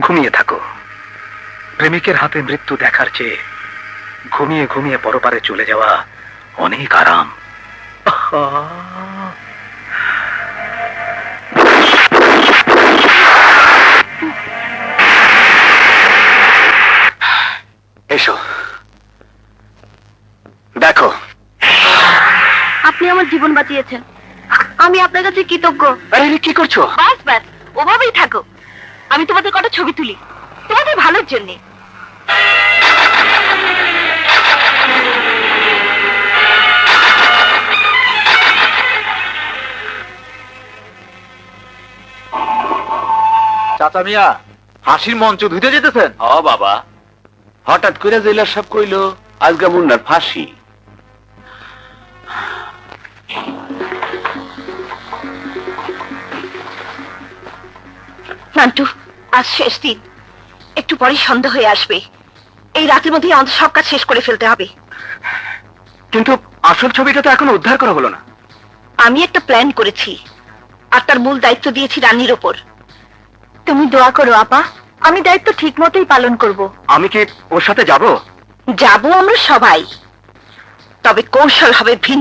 ঘুমিয়ে থাকো। প্রেমিকের হাতে মৃত্যু দেখার চেয়ে ঘুমিয়ে ঘুমিয়ে পরপারে চলে যাওয়া অনেক আরাম। এসো। দেখো। আপনি আমার জীবন বাঁচিয়েছেন। আমি আপনার কাছে কৃতজ্ঞ। আরে কি করছ? বাস বাস। ওভাবেই থাকো। আমি তোমাদের কটা ছবি তুলি। তোমাদের ভালোর জন্যে। চাচা মিয়া হাসির মঞ্চ ধুইতে যেতেছেন? হ বাবা। হঠাৎ করে জেলার সব কইল আজকে মুন্নার ফাঁসি। নান্টু আজ শেষ দিন একটু পরে সন্ধ্যা হয়ে আসবে। এই রাতের মধ্যেই আমাদের সব কাজ শেষ করে ফেলতে হবে। কিন্তু আসল ছবিটা তো এখনও উদ্ধার করা হলো না। আমি একটা প্ল্যান করেছি আর তার মূল দায়িত্ব দিয়েছি রানীর ওপর। তুমি দোয়া করো আপা। আমি দায়িত্ব ঠিক মতোই পালন করব। আমি কি ওর সাথে যাব? যাব আমরা সবাই। তবে কৌশল হবে ভিন্ন।